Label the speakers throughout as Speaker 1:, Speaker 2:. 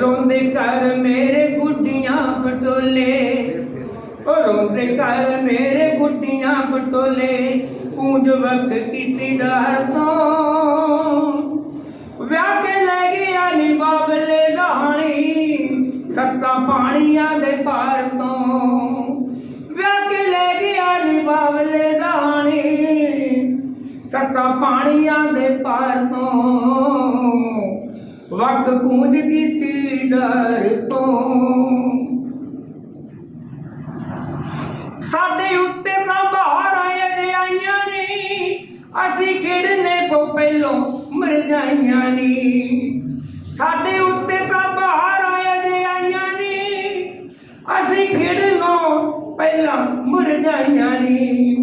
Speaker 1: ਰੋਂਦੇ ਕਰ ਮੇਰੇ ਗੁੱਡੀਆਂ ਪਟੋਲੇ। ਉਹ ਰੋਂਦੇ ਕਰ ਮੇਰੇ ਗੁੱਡੀਆਂ ਪਟੋਲੇ ਕੂੰਜ ਵਕਤ ਕੀਤੀ ਡਰ ਤੋਂ। ਵਿਆਹ ਕੇ ਲੈ ਗਿਆ ਨੀ ਬਾਬਲੇ ਰਾਣੀ ਸੱਤਾ ਪਾਣੀਆਂ ਦੇ ਪਾਰ ਤੋਂ। ਵਿਆਹ ਕੇ ਲੈ ਗਿਆ ਨੀ ਬਾਬਲੇ ਰਾਣੀ ਸੱਤਾ ਪਾਣੀਆਂ ਦੇ ਪਾਰ ਤੋਂ। ਵਕ ਕੂੰਜ ਕੀਤੀ ਤੋਂ। ਸਾਡੇ ਉੱਤੇ ਤਾਂ ਬਾਹਰ ਆਏ ਆਈਆਂ ਨੇ, ਅਸੀਂ ਖੇਡਨੇ ਤੋਂ ਪਹਿਲੋਂ ਮਰ ਜਾਈਆਂ ਨੇ। ਸਾਡੇ ਉੱਤੇ ਤਾਂ ਬਾਹਰ ਆਏ ਜੇ ਆਈਆਂ ਨੇ, ਅਸੀਂ ਖੇਡਨੋਂ ਪਹਿਲਾਂ ਮਰ ਜਾਈਆਂ ਨੇ।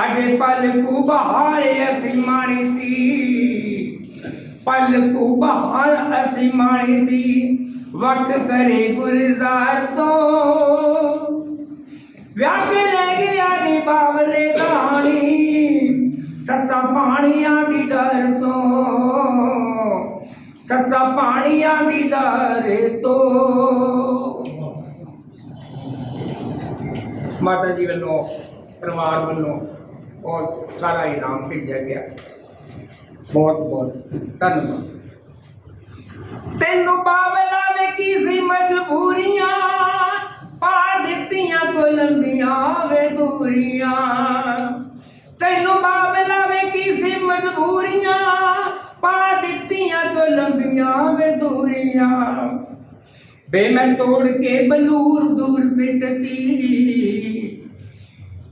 Speaker 1: ਅਜੇ ਪਲ ਕੂ ਬਹਾਰੇ ਅਸੀਂ ਮਾਣੀ ਸੀ। ਪਲ ਕੂ ਬਹਾਰ ਅਸੀਂ ਮਾਣੀ ਸੀ, ਵਕਤ ਕਰੇ ਗੁਰਜਾਰ ਤੋਂ। ਵਿਆਹ ਕੇ ਲੈ ਗਿਆ ਨੀ ਬਾਵਲੇ ਰਾਣੀ ਸੱਤਾ ਪਾਣੀਆਂ ਦੀ ਡਰ ਤੋਂ। ਸੱਤਾ ਪਾਣੀਆਂ ਦੀ ਡਰ ਤੋਂ। ਮਾਤਾ ਜੀ ਵੱਲੋਂ, ਪਰਿਵਾਰ ਵੱਲੋਂ ਉਹ ਸਾਰਾ ਇਨਾਮ ਭੇਜਿਆ ਗਿਆ। ਬਹੁਤ ਬਹੁਤ ਧੰਨਵਾਦ। ਤੈਨੂੰ ਬਾਬਲਾ ਵੇ ਕੀ ਸੀ ਮਜਬੂਰੀਆਂ, ਪਾ ਦਿੱਤੀਆਂ ਕੋਲੰਬੀਆਂ ਵੇ ਦੂਰੀਆਂ। ਤੈਨੂੰ ਬਾਬਲਾ ਵੇ ਕੀ ਸੀ ਮਜਬੂਰੀਆਂ, ਪਾ ਦਿੱਤੀਆਂ ਕੋਲੰਬੀਆਂ ਵੇ ਦੂਰੀਆਂ। ਬੇ ਮੈਂ ਤੋੜ ਕੇ ਬਲੂਰ ਦੂਰ ਸਿੱਟਤੀ,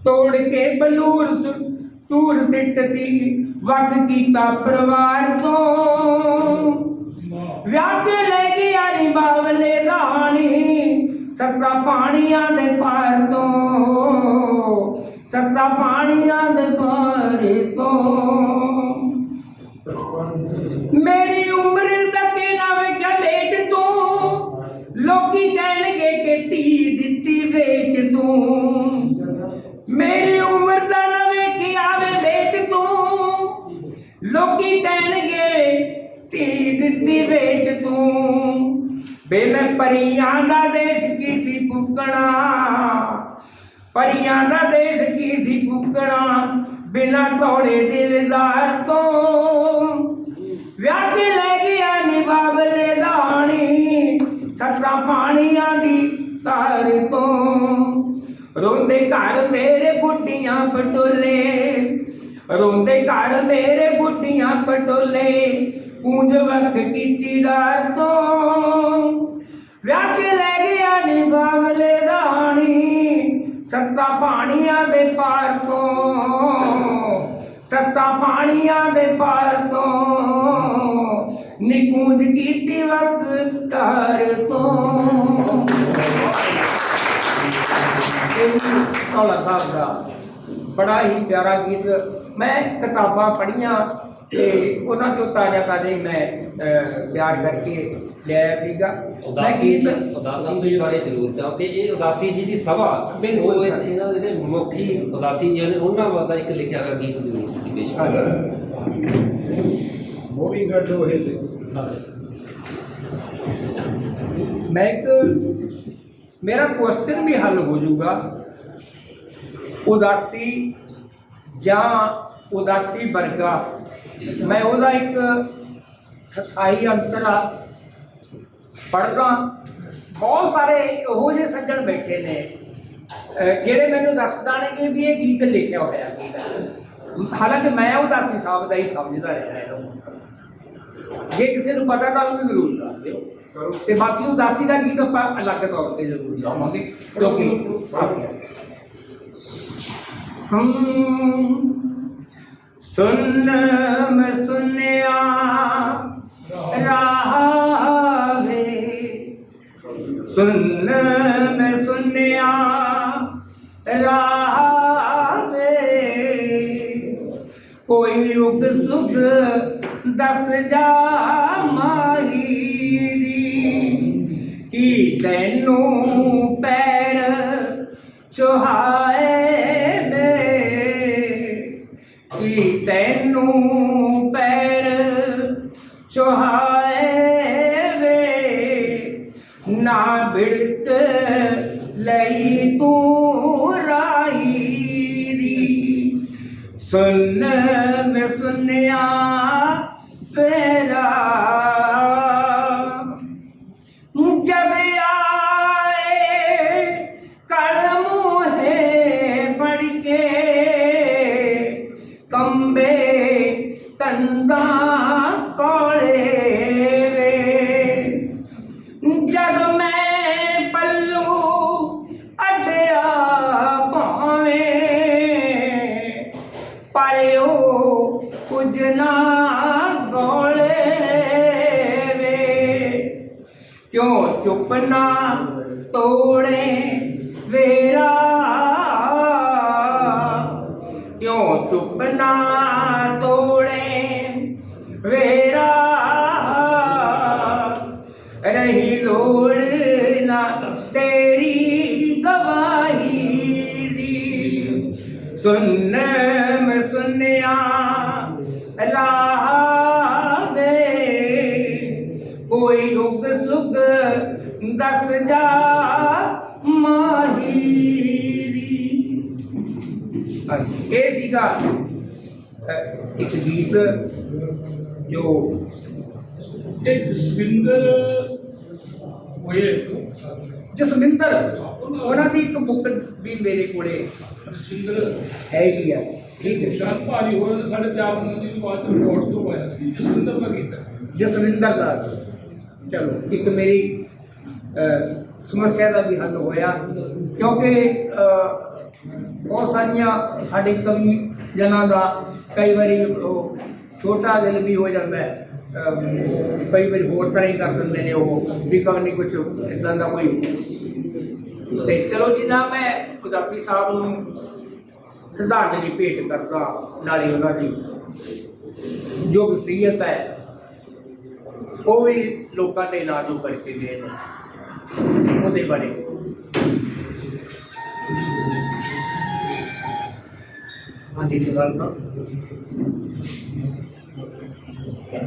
Speaker 1: ਤੋੜ ਕੇ ਬਲੂਰ ਸੁ- ਦੂਰ ਸਿੱਟਤੀ। ਵਕ ਕੀਤਾ ਪਰਿਵਾਰ ਤੋਂ। ਵਿਆਹ ਕੇ ਲੈ ਗਿਆ ਨੀ ਬਾਵਲੇ ਰਾਣੀ ਸੱਤਾ ਪਾਣੀਆਂ ਦੇ ਪਾਰ ਤੋਂ। ਸੱਤਾ ਪਾਣੀਆਂ ਦੇ ਪਾਰ ਤੋਂ। ਮੇਰੀ ਉਮਰ ਤੱਕੇ ਨਾ ਵੇਖਿਆ ਵੇਚ ਤੂੰ ਲੋਕੀ ਕਹਿਣਗੇ ਕਿ ਧੀ ਦਿੱਤੀ ਵੇਚ ਤੂੰ। ਵੇਚ ਤੂੰ। ਬੇ ਮੈਂ ਪਰੀਆਂ ਦਾ ਦੇਸ਼ ਕੀ ਸੀ ਪੁੱਕਣਾ ਪਰੀਆਂ ਦਾ ਦੇਸ਼ ਕੀ ਸੀ ਪੁੱਕਣਾ ਬਿਨਾ ਤੋੜੇ ਦਿਲਦਾਰ ਤੋਂ। ਵਿਆਹ ਕੇ ਲੈ ਗਿਆ ਨੀ ਬਾਬਲੇ ਰਾਣੀ। ਸੱਤਾ ਪਾਣੀਆਂ ਦੀ ਤਾਰ ਤੋਂ। ਰੋਂਦੇ ਘਰ ਮੇਰੇ ਗੁੱਡੀਆਂ ਪਟੋਲੇ ਰੋਂਦੇ ਘਰ ਮੇਰੇ ਗੁੱਡੀਆਂ ਪਟੋਲੇ ਪੂੰਜ ਵਕ ਕੀਤੀ ਡਰ ਤੋਂ। ਵਿਆਹ ਕੇ ਲੈ ਗਿਆ ਨੀ ਬਾਬਲੇ ਰਾਣੀ, ਸੱਤਾ ਪਾਣੀਆਂ ਦੇ ਪਾਰ ਤੋਂ। ਸੱਤਾ ਪਾਣੀਆਂ ਦੇ ਪਾਰ ਤੋਂ। ਨਿਕੂੰਜ ਕੀਤੀ ਵਕਤ ਡਰ ਤੋਂ। ਕੌਲਾ ਸਾਹਿਬ ਦਾ ਬੜਾ ਹੀ ਪਿਆਰਾ ਗੀਤ ਮੈਂ ਕਿਤਾਬਾਂ ਪੜ੍ਹੀਆਂ ਤੇ ਉਹਨਾਂ ਚੋਂ ਤਾਜ਼ਾ ਤਾਜ਼ਾ ਹੀ ਮੈਂ ਤਿਆਰ ਕਰਕੇ ਲਿਆਇਆ ਸੀਗਾ। ਮੈਂ
Speaker 2: ਉਦਾਸੀ
Speaker 1: ਗੀਤ
Speaker 2: ਉਦਾਸੀ ਬਾਰੇ ਜ਼ਰੂਰ ਕਿਉਂਕਿ ਇਹ ਉਦਾਸੀ ਜੀ ਦੀ ਸਭਾ ਉਹ। ਇਹਨਾਂ ਦੇ ਮੁਖੀ ਉਦਾਸੀ ਜੀ ਨੇ ਉਹਨਾਂ ਬਾਰੇ ਇੱਕ ਲਿਖਿਆ ਹੋਇਆ ਗੀਤ ਜ਼ਰੂਰ ਤੁਸੀਂ ਪੇਸ਼ ਕਰੋ
Speaker 3: ਮੋਰੀ ਗੱਡ ਤੇ।
Speaker 1: ਮੈਂ ਇੱਕ ਮੇਰਾ ਕੁਐਸਚਨ ਵੀ ਹੱਲ ਹੋ ਜਾਊਗਾ। ਉਦਾਸੀ ਜਾਂ ਉਦਾਸੀ ਵਰਗਾ ਮੈਂ ਉਹਦਾ ਇੱਕ ਸਥਾਈ ਅੰਤਰਾ ਪੜ੍ਹਦਾ। ਬਹੁਤ ਸਾਰੇ ਇਹੋ ਜਿਹੇ ਸੱਜਣ ਬੈਠੇ ਨੇ ਜਿਹੜੇ ਮੈਨੂੰ ਦੱਸ ਦਾਣਗੇ ਵੀ ਇਹ ਗੀਤ ਲਿਖਿਆ ਹੋਇਆ ਗੀਤ ਹਾਲਾਂਕਿ ਮੈਂ ਉਦਾਸੀ ਸਾਹਿਬ ਦਾ ਹੀ ਸਮਝਦਾ ਰਿਹਾ ਇਹਨੂੰ। ਜੇ ਕਿਸੇ ਨੂੰ ਪਤਾ ਤਾਂ ਉਹਨੂੰ ਜ਼ਰੂਰ ਦੱਸ ਦਿਓ। ਤੇ ਬਾਕੀ ਉਦਾਸੀ ਦਾ ਗੀਤ ਆਪਾਂ ਅਲੱਗ ਤੌਰ ਤੇ ਜ਼ਰੂਰ ਗਾਵਾਂਗੇ। ਕਿਉਂਕਿ ਹਮ ਸੁਨ ਮੈਂ ਸੁਨਿਆ। ਰਾਵੇ ਸੁਨ ਮੈਂ ਸੁਨਿਆ। ਰਾਵੇ ਕੋਈ ਉਗ ਸੁਗ ਦਸ ਜਾ ਮਾਹੀ ਦੀ। ਕੀ ਤੈਨੂੰ ਪੈਰ ਚੁਹਾਏ ਤੈਨੂੰ ਪੈਰ ਚੁਹਾਏ ਵੇ। ਨਾ ਬਿੜਕ ਲਈ ਤੂੰ ਰਾਈ ਦੀ। ਸੁਨ ਮੈਂ ਕਿਉਂ ਚੁੱਪ ਨਾ ਤੋੜੇ ਵੇਰਾ? ਕਿਉਂ ਚੁੱਪ ਨਾ ਤੋੜੇ ਵੇਰਾ? ਰਹੀ ਲੋੜ ਨਾ ਤੇਰੀ ਗਵਾਹੀ ਦੀ। ਸੁਨ ਕੋਈ ਉਗ ਸੁਗ ਦੱਸ ਜਾ ਮਾਹੀਰੀ ਇਹ ਸੀਗਾ ਇੱਕ ਗੀਤ ਜੋ
Speaker 4: ਇਹ ਜਸਵਿੰਦਰ ਹੋਏ
Speaker 1: ਜਸਵਿੰਦਰ ਉਹਨਾਂ ਦੀ ਇੱਕ ਬੁੱਕ ਵੀ ਮੇਰੇ ਕੋਲੇ
Speaker 4: ਜਸਵਿੰਦਰ।
Speaker 1: ਹੈਗੀ ਆ ਠੀਕ ਹੈ।
Speaker 4: ਸ਼ਾਨ ਭਾਰੀ ਤਾਂ ਸਾਡੇ ਚਾਰ ਦਿਨ ਦੀ ਬਾਅਦ ਰਿਪੋਰਟ ਤੋਂ ਆਇਆ ਸੀ। ਜਸਵਿੰਦਰ ਦਾ ਕੀਤਾ
Speaker 1: ਜਸਵਿੰਦਰ ਦਾ। ਚਲੋ, ਇੱਕ ਮੇਰੀ ਸਮੱਸਿਆ ਦਾ ਵੀ ਹੱਲ ਹੋਇਆ। ਕਿਉਂਕਿ ਬਹੁਤ ਸਾਰੀਆਂ ਸਾਡੇ ਕਵੀ ਜਨਾਂ ਦਾ ਕਈ ਵਾਰੀ ਉਹ ਛੋਟਾ ਦਿਲ ਵੀ ਹੋ ਜਾਂਦਾ ਹੈ। ਕਈ ਵਾਰੀ ਹੋਰ ਤਰ੍ਹਾਂ ਹੀ ਕਰ ਦਿੰਦੇ ਨੇ ਉਹ, ਵੀ ਕਵੀ ਕੁਝ ਇਦਾਂ ਦਾ ਕੋਈ। ਤੇ ਚਲੋ ਜੀ ਨਾ ਮੈਂ ਉਦਾਸੀ ਸਾਹਿਬ ਨੂੰ ਸ਼ਰਧਾਂਜਲੀ ਭੇਟ ਕਰਦਾ, ਨਾਲੇ ਉਹਨਾਂ ਦੀ ਜੋ ਵਸੀਅਤ ਹੈ ਉਹ ਵੀ ਲੋਕਾਂ ਦੇ ਨਾਲ ਜੋ ਕਰਕੇ ਗਏ ਨੇ। ਉਹਦੇ ਬਾਰੇ। ਹਾਂਜੀ ਜੀ। ਗੱਲ ਨਾ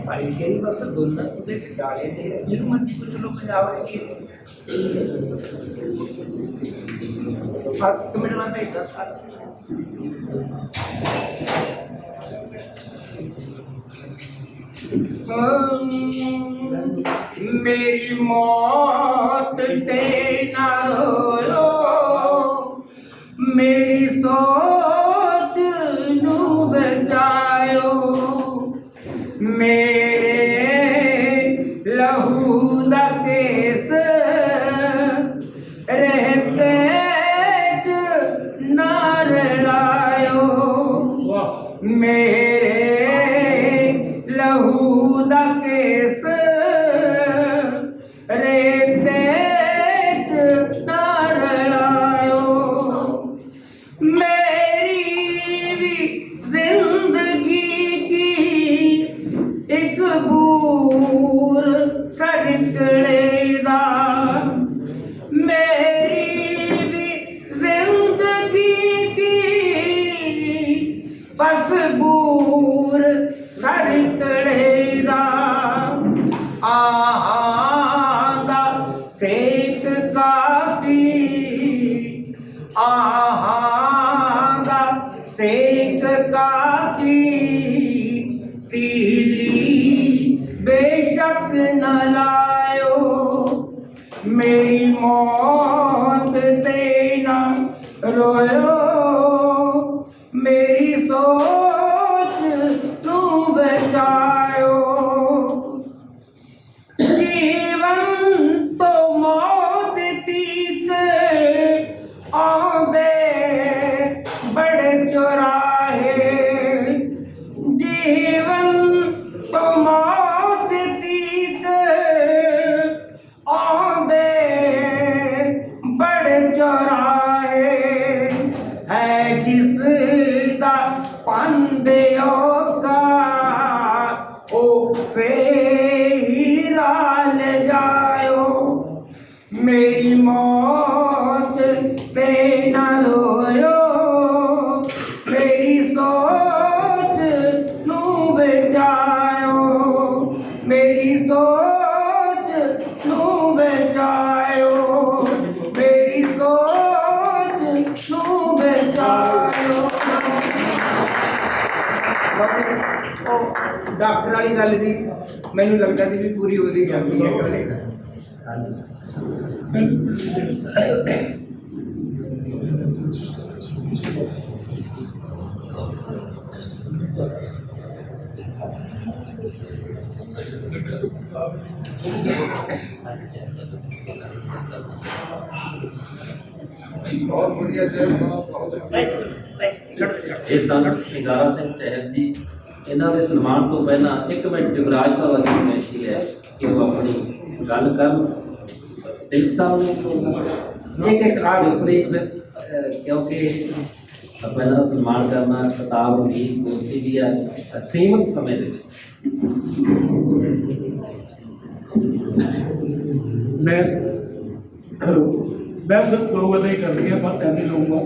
Speaker 1: ਭਾਈ ਜਿਹੜੀ ਬਸ ਦੋਨਾਂ ਉਹਦੇ ਵਿਚਾਲੇ ਦੇ ਹੈ, ਜਿਹਨੂੰ ਮਰਜ਼ੀ ਪੁੱਛ ਲਓ ਪੰਜਾਬ ਵਿੱਚ ਫ਼ਰਕ ਮਿੰਟ ਨਾਲ ਭੇਜਦਾ। ਸਾਰਾ ਮੇਰੀ ਮੌਤ ਤੇ ਨਾ ਰੋਇਓ। ਮੇਰੀ ਸੋਚ ਨੂੰ ਬਚਾਇਓ। ਮੇਰੇ ਡਾਕਟਰ ਵਾਲੀ ਗੱਲ ਵੀ, ਮੈਨੂੰ ਲੱਗਦਾ ਸੀ ਵੀ ਪੂਰੀ ਉਹਦੀ ਜਾਂਦੀ ਹੈ ਕੱਲੇ
Speaker 3: ਬਹੁਤ ਵਧੀਆ ਜੈ ਮਾਂ ਬਹੁਤ
Speaker 2: ਇਹ ਸਨ ਸ਼ਿੰਗਾਰਾ ਸਿੰਘ ਚਹਿਲ ਜੀ ਇਹਨਾਂ ਦੇ ਸਨਮਾਨ ਤੋਂ ਪਹਿਲਾਂ ਇੱਕ ਮਿੰਟ ਜੁਗਰਾਜ ਭਵਾ ਜੀ ਨੂੰ ਬੇਨਤੀ ਹੈ ਕਿ ਉਹ ਆਪਣੀ ਗੱਲ ਕਰਨ। ਤਿੰਨ ਸਾਹਿਬ ਨੂੰ ਇੱਕ ਇੱਕ ਆ ਜੋ ਪਲੀਜ਼ ਕਿਉਂਕਿ ਪਹਿਲਾਂ ਸਨਮਾਨ ਕਰਨਾ ਕਿਤਾਬ ਵੀ ਦੋਸਤੀ ਵੀ ਹੈ ਅ, ਸੀਮਿਤ ਸਮੇਂ ਦੇ ਵਿੱਚ।
Speaker 4: ਮੈਂ ਹੈਲੋ ਮੈਂ ਸਿਰਫ ਦੋ ਗੱਲਾਂ ਹੀ ਕਰਨੀਆਂ ਮੈਂ ਟਾਈਮ ਨਹੀਂ ਲਊਂਗਾ।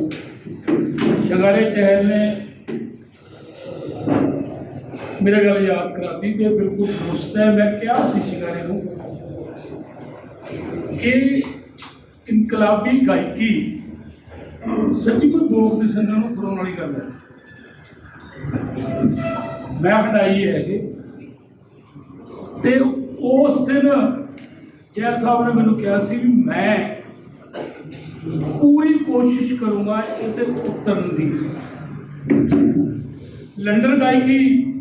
Speaker 4: ਸ਼ੰਗਾਰੇ ਚਹਿਲ ਨੇ ਮੇਰੇ ਗੱਲ ਯਾਦ ਕਰਾਤੀ ਤੇ ਬਿਲਕੁਲ ਦੁਰਸਤ ਹੈ। ਮੈਂ ਕਿਹਾ ਸੀ ਸ਼ਿੰਗਾਰੇ ਨੂੰ ਇਹ ਇਨਕਲਾਬੀ ਗਾਇਕੀ ਸੱਚੀ ਕੋਈ ਦੋ ਕਿਸਮਾਂ ਨੂੰ ਫਰੋਣ ਵਾਲੀ ਗੱਲ ਹੈ। ਮੈਂ ਹਟਾਈ ਹੈ ਇਹ। ਤੇ ਉਸ ਦਿਨ ਜੈਲ ਸਾਹਿਬ ਨੇ ਮੈਨੂੰ ਕਿਹਾ ਸੀ ਵੀ ਮੈਂ ਪੂਰੀ ਕੋਸ਼ਿਸ਼ ਕਰੂੰਗਾ ਇਹਦੇ ਉਤਰਨ ਦੀ। ਲੰਡਨ ਗਾਇਕੀ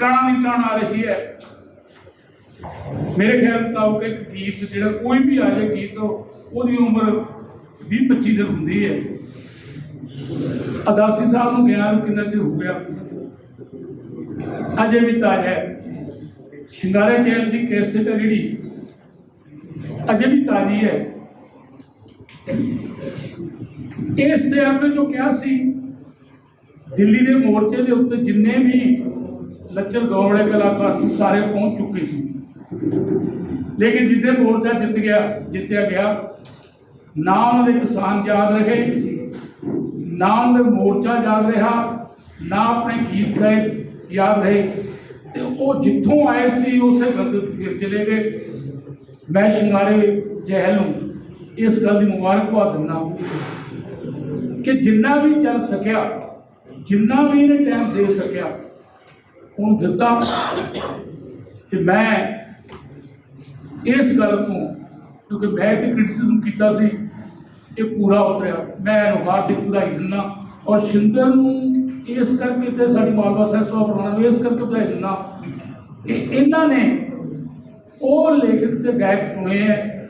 Speaker 4: ਟਾਣਾ ਦੀ ਟਾਣ ਆ ਰਹੀ ਹੈ। ਮੇਰੇ ਖਿਆਲ ਮੁਤਾਬਕ ਇੱਕ ਗੀਤ ਜਿਹੜਾ ਕੋਈ ਵੀ ਆ ਜਾਏ ਗੀਤ, ਉਹਦੀ ਉਮਰ 20 25 ਦਿਨ ਹੁੰਦੀ ਹੈ। ਅਦਾਸੀ ਸਾਹਿਬ ਨੂੰ ਗਿਆ ਕਿੰਨਾ ਚਿਰ ਹੋ ਗਿਆ? ਅਜੇ ਵੀ ਤਾਜ਼ਾ ਹੈ। ਸ਼ਿੰਗਾਰੇ ਜੈਲ ਦੀ ਕੈਸੇਟ ਹੈ ਜਿਹੜੀ, ਅਜੇ ਵੀ ਤਾਜ਼ੀ ਹੈ। ਇਸ ਟਾਈਮ ਤੇ ਜੋ ਕਿਹਾ ਸੀ, ਦਿੱਲੀ ਦੇ ਮੋਰਚੇ ਦੇ ਉੱਤੇ ਜਿੰਨੇ ਵੀ ਲੱਚਰ ਗਾਉਣ ਕਲਾਕਾਰ ਸੀ ਸਾਰੇ ਪਹੁੰਚ ਚੁੱਕੇ ਸੀ। ਲੇਕਿਨ ਜਿੱਦੇ ਮੋਰਚਾ ਜਿੱਤ ਗਿਆ, ਜਿੱਤਿਆ ਗਿਆ ਨਾ ਉਹਨਾਂ ਦੇ ਕਿਸਾਨ ਯਾਦ ਰਹੇ ਨਾ ਉਹਨਾਂ ਦੇ ਮੋਰਚਾ ਯਾਦ ਰਿਹਾ, ਨਾ ਆਪਣੇ ਗੀਤ ਗਾਏ ਯਾਦ ਰਹੇ, ਤੇ ਉਹ ਜਿੱਥੋਂ ਆਏ ਸੀ, ਉਸੇ ਗੰਦ ਫਿਰ ਚਲੇ ਗਏ। ਮੈਂ ਸ਼ਿੰਗਾਰੇ ਜਹਿਲ ਨੂੰ ਇਸ ਗੱਲ ਦੀ ਮੁਬਾਰਕਬਾਦ ਦਿੰਦਾ ਕਿ ਜਿੰਨਾ ਵੀ ਚੱਲ ਸਕਿਆ, ਜਿੰਨਾ ਵੀ ਇਹਨੇ ਟਾਈਮ ਦੇ ਸਕਿਆ ਉਹਨੂੰ ਦਿੱਤਾ ਕਿ ਮੈਂ ਇਸ ਗੱਲ ਤੋਂ, ਕਿਉਂਕਿ ਮੈਂ ਤੇ ਕ੍ਰਿਟਿਸਿਜ਼ਮ ਕੀਤਾ ਸੀ, ਇਹ ਪੂਰਾ ਉਤਰਿਆ। ਮੈਂ ਇਹਨੂੰ ਹਾਰਦਿਕ ਵਧਾਈ ਦਿੰਦਾ ਔਰ ਸ਼ਿੰਦਰ ਨੂੰ ਇਸ ਕਰਕੇ ਤੇ ਸਾਡੀ ਮਾਲਵਾ ਸਹਿਸਵਾ ਬਣਾਉਣਾ ਨੂੰ ਇਸ ਕਰਕੇ ਵਧਾਈ ਦਿੰਦਾ ਕਿ ਇਹਨਾਂ ਨੇ ਉਹ ਲੇਖਕ ਤੇ ਗਾਇਕ ਚੁਣੇ ਹੈ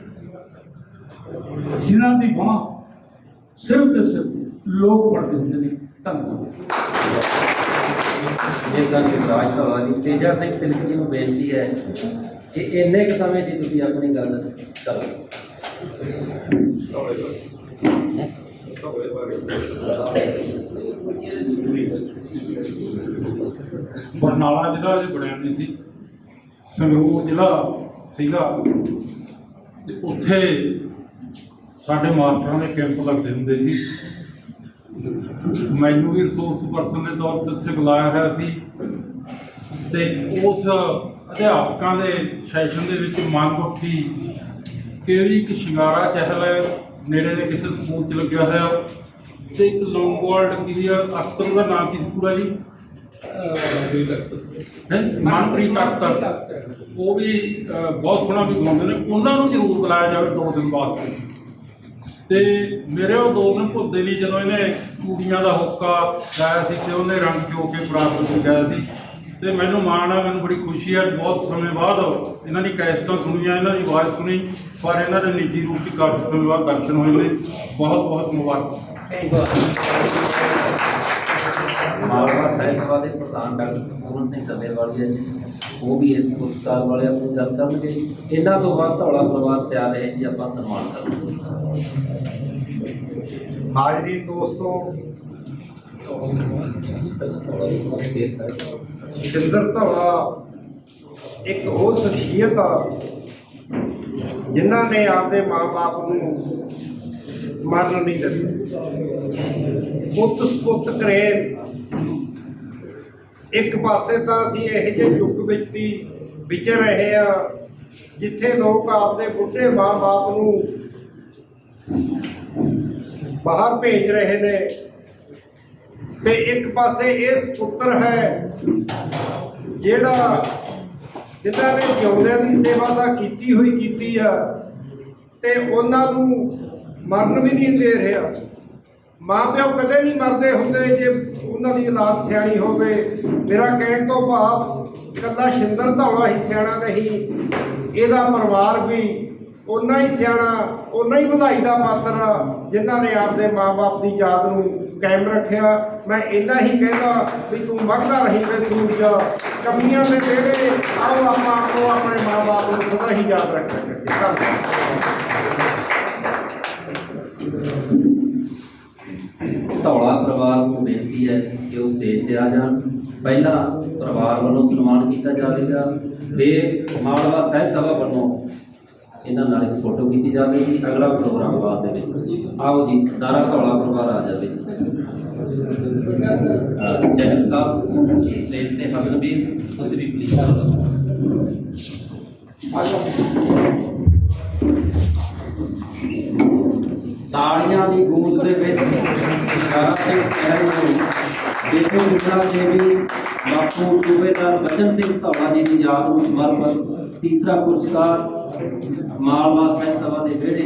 Speaker 4: ਜਿਨ੍ਹਾਂ ਦੀ ਬਾਂਹ ਸਿਰਫ ਤੇ ਸਿਰਫ ਲੋਕ ਪੜ੍ਹਦੇ ਹੁੰਦੇ ਨੇ। ਧੰਨਵਾਦ।
Speaker 2: ਇਹ ਸਨ ਜੁਗਰਾਜ ਭਵਾ ਜੀ ਤੇਜਾ ਸਿੰਘ ਤਿਲਕ ਜੀ ਨੂੰ ਬੇਨਤੀ ਹੈ ਕਿ ਇੰਨੇ ਕੁ ਸਮੇਂ 'ਚ ਤੁਸੀਂ ਆਪਣੀ ਗੱਲ ਕਰੋ।
Speaker 5: ਬਰਨਾਲਾ ਜ਼ਿਲ੍ਹਾ ਜੇ ਬਣਿਆ ਨਹੀਂ ਸੀ। ਸੰਗਰੂਰ ਜ਼ਿਲ੍ਹਾ ਸੀਗਾ। ਤੇ ਉੱਥੇ ਸਾਡੇ ਮਾਸਟਰਾਂ ਦੇ ਕੈਂਪ ਲੱਗਦੇ ਹੁੰਦੇ ਸੀ। ਮੈਨੂੰ ਵੀ ਰਿਸੋਰਸ ਪਰਸਨ ਦੇ ਤੌਰ ਤੇ ਸਿਖਲਾਇਆ ਹੋਇਆ ਸੀ ਤੇ ਉਸ ਅਧਿਆਪਕਾਂ ਦੇ ਸੈਸ਼ਨ ਦੇ ਵਿੱਚ ਮੰਗ ਉੱਠੀ ਕਿ ਵੀ ਇੱਕ ਸ਼ਿੰਗਾਰਾ ਚਹਿਲ ਨੇੜੇ ਦੇ ਕਿਸੇ ਸਕੂਲ 'ਚ ਲੱਗਿਆ ਹੋਇਆ ਤੇ ਇੱਕ ਲੌਂਗਵਾਰਡ ਕੀ ਅਖਤਰ ਦਾ ਨਾਮ ਕੀ ਪੂਰਾ ਜੀ? ਮਨਪ੍ਰੀਤ ਅਖਤਰ। ਉਹ ਵੀ ਬਹੁਤ ਸੋਹਣਾ ਵੀ ਗਾਉਂਦੇ ਨੇ। ਉਹਨਾਂ ਨੂੰ ਜ਼ਰੂਰ ਬੁਲਾਇਆ ਜਾਵੇ ਦੋ ਦਿਨ ਵਾਸਤੇ। ਤੇ ਮੇਰੇ ਉਹ ਦੋ ਦਿਨ ਭੁੱਲਦੇ ਨਹੀਂ ਜਦੋਂ ਇਹਨੇ ਕੁੜੀਆਂ ਦਾ ਹੋਕਾ ਲਾਇਆ ਸੀ ਤੇ ਉਹਨੇ ਰੰਗ ਜੋ ਕੇ ਪ੍ਰਾਪਤ ਗਾਇਆ ਸੀ। ਤੇ ਮੈਨੂੰ ਮਾਣ ਆ, ਮੈਨੂੰ ਬੜੀ ਖੁਸ਼ੀ ਹੈ ਬਹੁਤ ਸਮੇਂ ਬਾਅਦ ਇਹਨਾਂ ਦੀ ਕੈਸਟਾਂ ਸੁਣੀਆਂ, ਇਹਨਾਂ ਦੀ ਆਵਾਜ਼ ਸੁਣੀ, ਪਰ ਇਹਨਾਂ ਦੇ ਨਿੱਜੀ ਰੂਪ ਚ ਕਾਫੀ ਸਮੇਂ ਬਾਅਦ ਦਰਸ਼ਨ ਹੋਏ ਨੇ। ਬਹੁਤ ਬਹੁਤ ਮੁਬਾਰਕ
Speaker 2: ਮਾਲਵਾ ਸਾਹਿਬ ਦੇ ਪ੍ਰਧਾਨ ਡਾਕਟਰ ਸੰਪੂਰਨ ਸਿੰਘ ਡੱਬੇਵਾਲੀ ਜੀ, ਉਹ ਵੀ ਇਸ ਪੁਰਸਕਾਰ ਵਾਲੇ ਆਪਣੀ ਗੱਲ ਕਰਨਗੇ। ਇਹਨਾਂ ਤੋਂ ਬਾਅਦ ਧੌਲਾ ਪਰਿਵਾਰ ਤਿਆਰ ਹੈ ਜੀ, ਆਪਾਂ ਸਨਮਾਨ ਕਰਾਂਗੇ।
Speaker 3: ਹਾਜ਼ਰੀ ਦੋਸਤੋ, ਸ਼ਿੰਦਰ ਧੌਲਾ, ਇੱਕ ਉਹ ਸ਼ਖਸੀਅਤ ਆ, ਜਿਨ੍ਹਾਂ ਨੇ ਆਪਦੇ ਮਾਪੇ ਨੂੰ ਮਰਨ ਨਹੀਂ ਦਿੱਤਾ ਪੁੱਤ ਸੁਪੁੱਤ ਕਰੇ। ਇੱਕ ਪਾਸੇ ਤਾਂ ਅਸੀਂ ਇਹੋ ਜਿਹੇ ਯੁੱਗ ਵਿੱਚ ਦੀ ਵਿਚਰ ਰਹੇ ਆ, ਜਿੱਥੇ ਲੋਕ ਆਪਦੇ ਬੁੱਢੇ ਮਾਂ-ਬਾਪ ਨੂੰ ਬਾਹਰ ਭੇਜ ਰਹੇ ਨੇ। ਤੇ ਇੱਕ ਪਾਸੇ ਇਹ ਪੁੱਤਰ ਹੈ, ਜਿਹੜਾ ਜਿਨ੍ਹਾਂ ਨੇ ਜਿਉਂਦਿਆਂ ਦੀ ਸੇਵਾ ਤਾਂ ਕੀਤੀ ਹੋਈ ਕੀਤੀ ਆ, ਤੇ ਉਹਨਾਂ ਨੂੰ ਮਰਨ ਵੀ ਨਹੀਂ ਦੇ ਰਿਹਾ। ਮਾਂ ਪਿਓ ਕਦੇ ਨਹੀਂ ਮਰਦੇ ਹੁੰਦੇ ਜੇ ਉਹਨਾਂ ਦੀ ਔਲਾਦ ਸਿਆਣੀ ਹੋਵੇ। ਮੇਰਾ ਕਹਿਣ ਤੋਂ ਭਾਵ ਇਕੱਲਾ ਸ਼ਿੰਦਰ ਧੌਲਾ ਹੀ ਸਿਆਣਾ ਨਹੀਂ, ਇਹਦਾ ਪਰਿਵਾਰ ਵੀ ਓਨਾ ਹੀ ਸਿਆਣਾ, ਓਨਾ ਹੀ ਵਧਾਈ ਦਾ ਪਾਤਰ ਆ, ਜਿਨ੍ਹਾਂ ਨੇ ਆਪਦੇ ਮਾਪੇ ਦੀ ਯਾਦ ਨੂੰ ਕਾਇਮ ਰੱਖਿਆ। ਮੈਂ ਇੰਨਾ ਹੀ ਕਹਿੰਦਾ ਵੀ ਤੂੰ ਵਗਦਾ ਰਹੀ ਵੇ ਸੂਰਜ, ਕਮੀਆਂ ਦੇ ਤੇਰੇ ਆਓ ਆਪਾਂ ਆਪੋ ਆਪਣੇ ਮਾਪੇ ਨੂੰ ਥੋੜਾ ਹੀ ਯਾਦ ਰੱਖ ਸਕਦੇ ਧੰਨਵਾਦ।
Speaker 2: ਧੌਲਾ ਪਰਿਵਾਰ ਨੂੰ ਬੇਨਤੀ ਹੈ ਕਿ ਉਹ ਸਟੇਜ ਤੇ ਆ ਜਾਣ। ਪਹਿਲਾਂ ਪਰਿਵਾਰ ਵੱਲੋਂ ਸਨਮਾਨ ਕੀਤਾ ਜਾਵੇਗਾ। ਫਿਰ ਮਾਲਵਾ ਸਾਹਿਬ ਸਭਾ ਵੱਲੋਂ ਇਹਨਾਂ ਨਾਲ ਇੱਕ ਫੋਟੋ ਕੀਤੀ ਜਾਵੇਗੀ। ਅਗਲਾ ਪ੍ਰੋਗਰਾਮ ਬਾਅਦ ਦੇ ਵਿੱਚ। ਆਓ ਜੀ, ਸਾਰਾ ਧੌਲਾ ਪਰਿਵਾਰ ਆ ਜਾਵੇ। ਅਹ ਸਾਹਿਬ ਸਟੇਜ ਤੇ ਹਸਨ ਵੀ ਤੁਸੀਂ ਵੀ ਪਲੀਜ਼ ਤਾੜੀਆਂ ਦੀ ਗੂੰਜ ਦੇ ਵਿੱਚ ਇਸ਼ਾਰਾ ਸਿੰਘ ਚਹਿਲ ਨੂੰ, ਦੇਖੋ ਮਿੱਤਰਾਂ ਦੇਵੀ ਬਾਪੂ ਸੂਬੇਦਾਰ ਬਚਨ ਸਿੰਘ ਧੌਲਾ ਜੀ ਦੀ ਯਾਦ ਨੂੰ ਸਮਰਪਿਤ ਤੀਸਰਾ ਪੁਰਸਕਾਰ ਮਾਲਵਾ ਸਾਹਿਬ ਸਭਾ ਦੇ ਵਿਹੜੇ